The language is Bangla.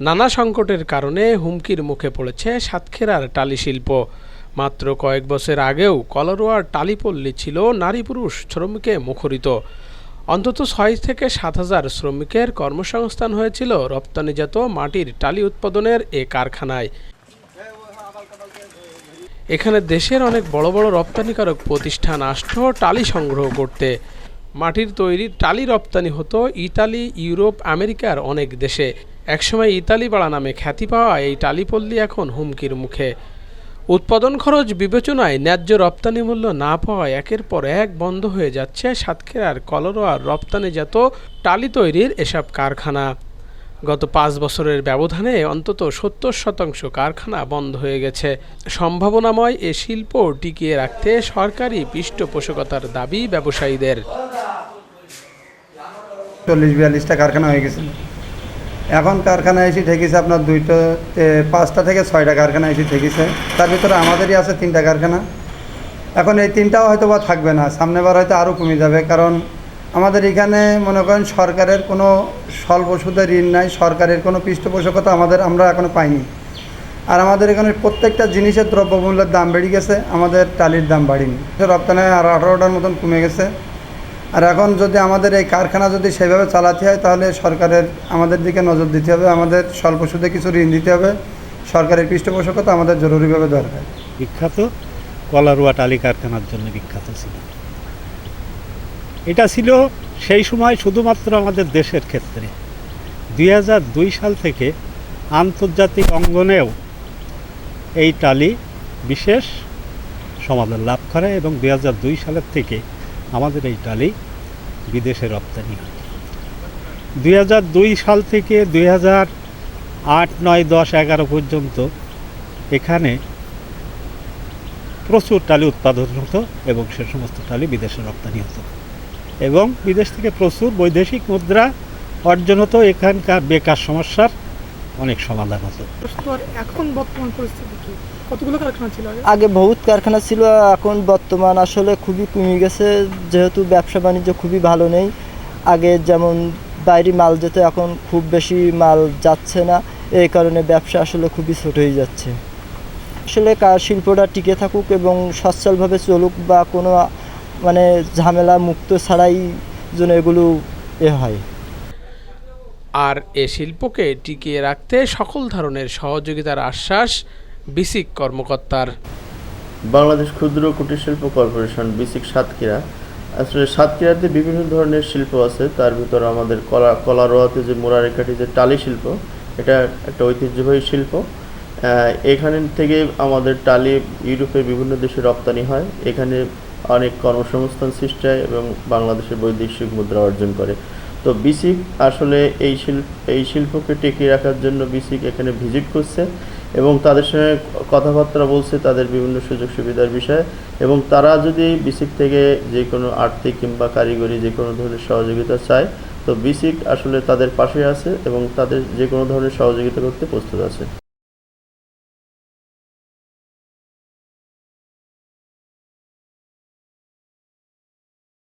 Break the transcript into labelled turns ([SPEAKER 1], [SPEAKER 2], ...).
[SPEAKER 1] নানা সংকটের কারণে হুমকির মুখে পড়েছে সাতক্ষীরার টালি শিল্প। মাত্র কয়েক বছর আগেও কলরোয়ার টালিপল্লী ছিল নারী পুরুষ শ্রমিকে মুখরিত। অন্তত ছয় থেকে সাত হাজার শ্রমিকের কর্মসংস্থান হয়েছিল রপ্তানিজাত মাটির টালি উৎপাদনের এ কারখানায়। এখানে দেশের অনেক বড় বড় রপ্তানিকারক প্রতিষ্ঠান আসত টালি সংগ্রহ করতে। মাটির তৈরি টালি রপ্তানি হতো ইতালি, ইউরোপ, আমেরিকার অনেক দেশে। একসময় ইতালি পাড়া নামে খ্যাতি পাওয়া এই টালিপল্লী এখন হুমকির মুখে। উৎপাদন খরচ বিবেচনায় ন্যায্য রপ্তানি মূল্য না পাওয়ায় একের পর এক বন্ধ হয়ে যাচ্ছে সাতক্ষীরার কলরোয়ার রপ্তানিজাত টালি তৈরির এসব কারখানা। গত পাঁচ বছরের ব্যবধানে অন্তত সত্তর শতাংশ কারখানা বন্ধ হয়ে গেছে। সম্ভাবনাময় এ শিল্প টিকিয়ে রাখতে সরকারি পৃষ্ঠপোষকতার দাবি ব্যবসায়ীদের।
[SPEAKER 2] চল্লিশ বিয়াল্লিশটা কারখানা হয়ে গেছে। এখন কারখানা এসে ঠেকেছে আপনার দুইটা পাঁচটা থেকে ছয়টা কারখানা এসে ঠেকেছে। তার ভিতরে আমাদেরই আছে তিনটা কারখানা। এখন এই তিনটাও হয়তো বা থাকবে না, সামনেবার হয়তো আরও কমে যাবে। কারণ আমাদের এখানে মনে করেন সরকারের কোনো স্বল্প সুদে ঋণ নাই, সরকারের কোনো পৃষ্ঠপোষকতা আমাদের, আমরা এখনও পাইনি। আর আমাদের এখানে প্রত্যেকটা জিনিসের দ্রব্যমূল্যের দাম বেড়ে গেছে, আমাদের টালির দাম বাড়েনি। রপ্তানি আর আঠারোটার মতন কমে গেছে। আর এখন যদি আমাদের এই কারখানা যদি সেভাবে চালাতে হয়, তাহলে সরকারের আমাদের দিকে নজর দিতে হবে। আমাদের স্বল্প সুদে কিছু ঋণ দিতে হবে। সরকারের পৃষ্ঠপোষকতা আমাদের জরুরিভাবে দরকার।
[SPEAKER 3] বিখ্যাত কলারোয়া টালি কারখানার জন্য বিখ্যাত ছিল। এটা ছিল সেই সময় শুধুমাত্র আমাদের দেশের ক্ষেত্রে। দুই হাজার দুই সাল থেকে আন্তর্জাতিক অঙ্গনেও এই টালি বিশেষ সমাধান লাভ করে এবং দুই হাজার দুই সালের থেকে আমাদের এই টালি বিদেশে রপ্তানি হয়। দুই দুই সাল থেকে দুই হাজার আট, নয়, দশ, এগারো পর্যন্ত এখানে প্রচুর টালি উৎপাদন হতো এবং সে সমস্ত টালি বিদেশে রপ্তানি হতো। এবং বিদেশ থেকে প্রচুর বৈদেশিক মুদ্রা অর্জন হতো। এখানকার বেকার সমস্যার অনেক সমাধান
[SPEAKER 4] আর এখন বর্তমান পরিস্থিতি কি? কতগুলো কারখানা ছিল আগে?
[SPEAKER 5] আগে বহুত কারখানা ছিল এখন বর্তমান আসলে খুবই কমে গেছে যেহেতু ব্যবসা বাণিজ্য খুবই ভালো নেই। আগে যেমন বাইরে মাল যেত এখন খুব বেশি মাল যাচ্ছে না। এই কারণে ব্যবসা আসলে খুবই ছোট হয়ে যাচ্ছে। আসলে কার শিল্পটা টিকে থাকুক এবং সচ্ছলভাবে চলুক বা কোনো মানে ঝামেলা মুক্ত ছাড়াই যেন এগুলো এ হয়।
[SPEAKER 1] আর এ শিল্পকে টিকিয়ে রাখতে সকল ধরনের সহযোগিতার আশ্বাস বিসিক কর্মকর্তার।
[SPEAKER 6] বাংলাদেশ ক্ষুদ্র কুটির শিল্প কর্পোরেশন বিসিক সাতক্ষীরা। আসলে সাতক্ষীরাতে বিভিন্ন ধরনের শিল্প আছে, তার ভিতর আমাদের কলা, কলারোয়াতে যে মোরারেকাঠি যে টালি শিল্প, এটা একটা ঐতিহ্যবাহী শিল্প। এখানে থেকে আমাদের টালি ইউরোপের বিভিন্ন দেশে রপ্তানি হয়। এখানে অনেক কর্মসংস্থান সৃষ্টি হয় এবং বাংলাদেশের বৈদেশিক মুদ্রা অর্জন করে। তো বিসিক আসলে এই শিল্প এই শিল্পকে টিকিয়ে রাখার জন্য বিসিক এখানে ভিজিট করছে এবং তাদের সঙ্গে কথাবার্তা বলছে তাদের বিভিন্ন সুযোগ সুবিধার বিষয়ে এবং তারা যদি বিসিক থেকে যে কোনো আর্থিক কিংবা কারিগরি যে কোনো ধরনের সহযোগিতা চায়, তো বিসিক আসলে তাদের পাশে আছে এবং তাদের যে কোনো ধরনের সহযোগিতা করতে প্রস্তুত আছে।